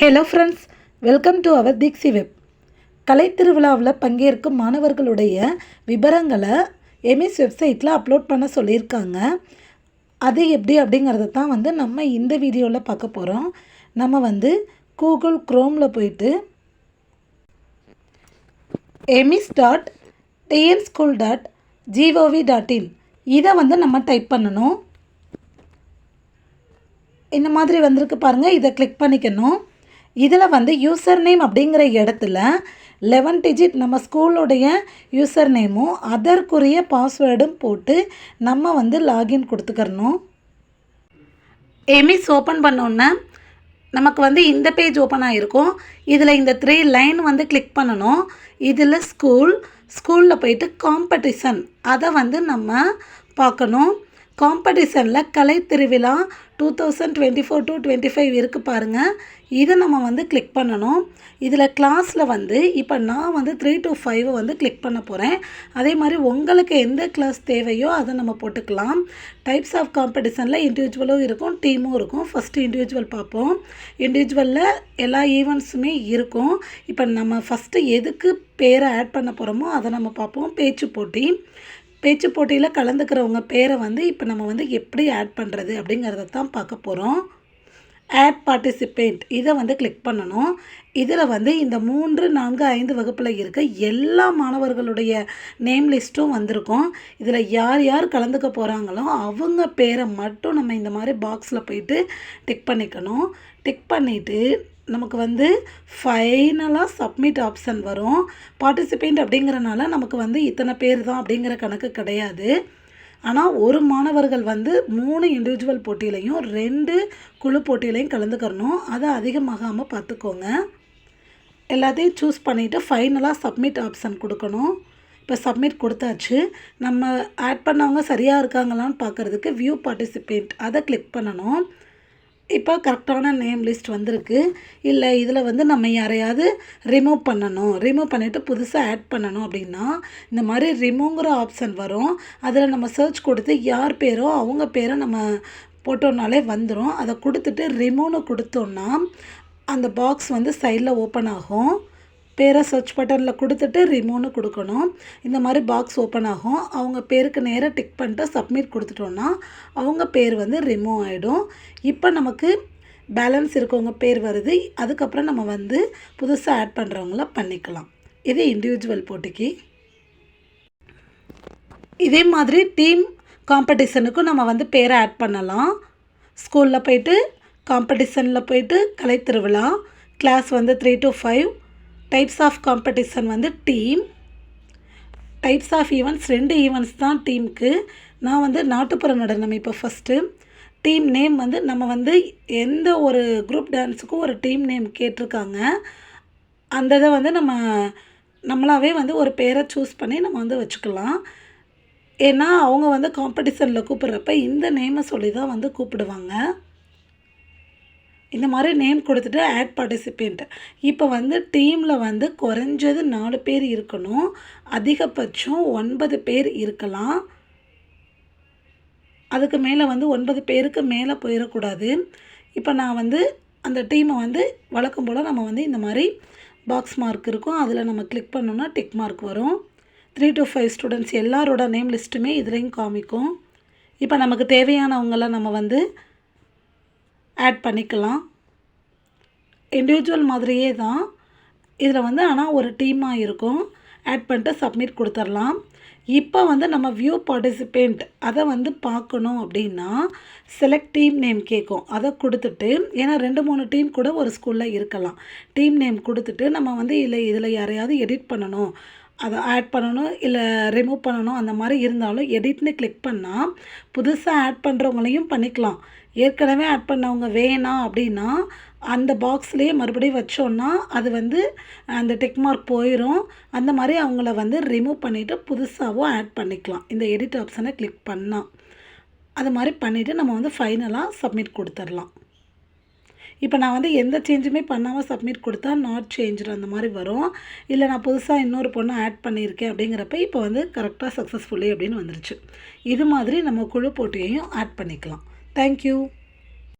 Hello friends welcome to our Deekshi web கலைத்திருவிழாவில் பங்கேற்கும் மாணவர்களுடைய விவரங்களை எமிஸ் வெப்சைட்டில் அப்லோட் பண்ண சொல்லியிருக்காங்க. அது எப்படி அப்படிங்கிறத தான் வந்து நம்ம இந்த வீடியோவில் பார்க்க போகிறோம் நம்ம வந்து கூகுள் க்ரோமில் போயிட்டு EMIS dot TN school dot G O V dot in இதை வந்து நம்ம டைப் பண்ணணும். இந்த மாதிரி வந்திருக்கு பாருங்கள் இதை கிளிக் பண்ணிக்கணும். இதில் வந்து யூசர் நேம் அப்படிங்கிற இடத்துல லெவன் டிஜிட் நம்ம ஸ்கூலுடைய யூசர் நேமும் அதற்குரிய பாஸ்வேர்டும் போட்டு நம்ம வந்து லாகின் கொடுத்துக்கிறணும். எமிஸ் ஓப்பன் பண்ணோன்னே நமக்கு வந்து இந்த பேஜ் ஓப்பன் ஆகிருக்கும் இதில் இந்த த்ரீ லைன் வந்து கிளிக் பண்ணணும். இதில் ஸ்கூல் ஸ்கூலில் போயிட்டு காம்படிஷன் அதை வந்து நம்ம பார்க்கணும். காம்படிஷனில் கலை திருவிழா two thousand twenty four to twenty five இருக்குது பாருங்கள் இதை நம்ம வந்து கிளிக் பண்ணணும். இதில் கிளாஸில் வந்து இப்போ நான் வந்து த்ரீ டு ஃபைவ் வந்து கிளிக் பண்ண போகிறேன் அதே மாதிரி உங்களுக்கு எந்த கிளாஸ் தேவையோ அதை நம்ம போட்டுக்கலாம். டைப்ஸ் ஆஃப் காம்படிஷனில் இண்டிவிஜுவலும் இருக்கும் டீமும் இருக்கும். ஃபஸ்ட்டு இண்டிவிஜுவல் பார்ப்போம். இண்டிவிஜுவலில் எல்லா ஈவெண்ட்ஸுமே இருக்கும். இப்போ நம்ம ஃபஸ்ட்டு எதுக்கு பேரை ஆட் பண்ண போகிறோமோ அதை நம்ம பார்ப்போம். பேச்சு போட்டி. பேச்சு போட்டியில் கலந்துக்கிறவங்க பேரை வந்து இப்போ நம்ம வந்து எப்படி ஆட் பண்ணுறது அப்படிங்கிறத தான் பார்க்க போகிறோம் ஆட் பார்ட்டிசிபேண்ட் இதை வந்து கிளிக் பண்ணணும். இதில் வந்து இந்த மூன்று நான்கு ஐந்து வகுப்பில் இருக்க எல்லா மாணவர்களுடைய நேம் லிஸ்ட்டும் வந்திருக்கும். இதில் யார் யார் கலந்துக்க போகிறாங்களோ அவங்க பேரை மட்டும் நம்ம இந்த மாதிரி பாக்ஸில் போயிட்டு டிக் பண்ணிக்கணும். டிக் பண்ணிவிட்டு நமக்கு வந்து ஃபைனலாக சப்மிட் ஆப்ஷன் வரும். பார்ட்டிசிபேண்ட் அப்படிங்கிறனால நமக்கு வந்து இத்தனை பேர் தான் அப்படிங்கிற கணக்கு கிடையாது. ஆனால் ஒரு மாணவர்கள் வந்து மூணு இண்டிவிஜுவல் போட்டியிலையும் ரெண்டு குழு போட்டியிலையும் கலந்துக்கிறணும். அதை அதிகமாகாமல் பார்த்துக்கோங்க. எல்லாத்தையும் சூஸ் பண்ணிவிட்டு ஃபைனலாக சப்மிட் ஆப்ஷன் கொடுக்கணும். இப்போ சப்மிட் கொடுத்தாச்சு. நம்ம ஆட் பண்ணவங்க சரியாக இருக்காங்களான்னு பார்க்குறதுக்கு வியூ பார்ட்டிசிபேண்ட் அதை கிளிக் பண்ணணும். இப்போ கரெக்டான நேம் லிஸ்ட் வந்திருக்கு. இல்லை இதில் வந்து நம்ம யாரையாவது ரிமூவ் பண்ணணும். ரிமூவ் பண்ணிவிட்டு புதுசாக ஆட் பண்ணணும் அப்படின்னா இந்த மாதிரி ரிமூவ்ங்கிற ஆப்ஷன் வரும். அதில் நம்ம சர்ச் கொடுத்து யார் பேரோ அவங்க பேரை நம்ம போட்டோம்னாலே வந்துடும் அதை கொடுத்துட்டு ரிமூவ்னு கொடுத்தோன்னா அந்த பாக்ஸ் வந்து சைடில் ஓப்பன் ஆகும். பேரை சர்ச் பட்டனில் கொடுத்துட்டு ரிமூவ்னு கொடுக்கணும். இந்த மாதிரி பாக்ஸ் ஓப்பன் ஆகும். அவங்க பேருக்கு நேராக டிக் பண்ணிட்டு சப்மிட் கொடுத்துட்டோன்னா அவங்க பேர் வந்து ரிமூவ் ஆகிடும் இப்போ நமக்கு பேலன்ஸ் இருக்கவங்க பேர் வருது. அதுக்கப்புறம் நம்ம வந்து புதுசாக ஆட் பண்ணுறவங்கள பண்ணிக்கலாம். இது இண்டிவிஜுவல் போட்டிக்கு. இதே மாதிரி டீம் காம்படிஷனுக்கும் நம்ம வந்து பேரை ஆட் பண்ணலாம். ஸ்கூலில் போயிட்டு காம்படிஷனில் போயிட்டு கலை திருவிழா கிளாஸ் வந்து three to five types of competition வந்து டீம் டைப்ஸ் ஆஃப் ஈவெண்ட்ஸ் ரெண்டு ஈவெண்ட்ஸ் தான் டீமுக்கு நான் வந்து நாட்டுப்புற நடனம் இப்போ ஃபஸ்ட்டு டீம் நேம் வந்து நம்ம வந்து எந்த ஒரு குரூப் டான்ஸுக்கும் ஒரு டீம் நேம் கேட்டிருக்காங்க. அந்த இதை வந்து நம்ம நம்மளாவே வந்து ஒரு பேரை சூஸ் பண்ணி நம்ம வந்து வச்சுக்கலாம். ஏன்னா அவங்க வந்து காம்படிஷனில் கூப்பிட்றப்ப இந்த நேமை சொல்லி தான் வந்து கூப்பிடுவாங்க. இந்த மாதிரி நேம் கொடுத்துட்டு ஆட் பார்ட்டிசிபேண்ட் இப்போ வந்து டீமில் வந்து குறைஞ்சது நாலு பேர் இருக்கணும். அதிகபட்சம் ஒன்பது பேர் இருக்கலாம். அதுக்கு மேலே வந்து ஒன்பது பேருக்கு மேலே போயிடக்கூடாது இப்போ நான் வந்து அந்த டீமை வந்து வழக்கம் போல் நம்ம வந்து இந்த மாதிரி பாக்ஸ் மார்க் இருக்கும். அதில் நம்ம கிளிக் பண்ணோம்னா டிக் மார்க் வரும். த்ரீ டு ஃபைவ் ஸ்டூடெண்ட்ஸ் எல்லாரோட நேம் லிஸ்ட்டுமே இதுலேயும் காமிக்கும். இப்போ நமக்கு தேவையானவங்களை நம்ம வந்து ஆட் பண்ணிக்கலாம். இண்டிவிஜுவல் மாதிரியே தான். இதில் வந்து ஆனால் ஒரு டீமாக இருக்கும். ஆட் பண்ணிட்டு சப்மிட் கொடுத்துர்லாம் இப்போ வந்து நம்ம வியூ பார்ட்டிசிபேண்ட் அதை வந்து பார்க்கணும் அப்படின்னா செலக்ட் டீம் நேம் கேட்கும் அதை கொடுத்துட்டு ஏன்னா ரெண்டு மூணு டீம் கூட ஒரு ஸ்கூலில் இருக்கலாம். டீம் நேம் கொடுத்துட்டு நம்ம வந்து இல்லை இதில் யாரையாவது எடிட் பண்ணணும். அதை ஆட் பண்ணணும் இல்லை ரிமூவ் பண்ணணும் அந்த மாதிரி இருந்தாலும் எடிட்னு கிளிக் பண்ணால் புதுசாக ஆட் பண்ணுறவங்களையும் பண்ணிக்கலாம். ஏற்கனவே ஆட் பண்ணவங்க வேணாம் அப்படின்னா அந்த பாக்ஸ்லேயே மறுபடியும் வச்சோன்னா அது வந்து அந்த டெக் மார்க் போயிடும் அந்த மாதிரி அவங்கள வந்து ரிமூவ் பண்ணிவிட்டு புதுசாகவும் ஆட் பண்ணிக்கலாம். இந்த எடிட் ஆப்ஷனை கிளிக் பண்ணால் அது மாதிரி பண்ணிவிட்டு நம்ம வந்து ஃபைனலாக சப்மிட் கொடுத்துர்லாம் இப்போ நான் வந்து எந்த சேஞ்சுமே பண்ணாமல் சப்மிட் கொடுத்தா நாட் சேஞ்சர் அந்த மாதிரி வரும். இல்லை நான் புதுசாக இன்னொரு பொண்ணை ஆட் பண்ணியிருக்கேன் அப்படிங்கிறப்ப இப்போ வந்து கரெக்டாக சக்ஸஸ்ஃபுல்லி அப்படின்னு வந்துருச்சு. இது மாதிரி நம்ம குழு போட்டியையும் ஆட் பண்ணிக்கலாம். Thank you.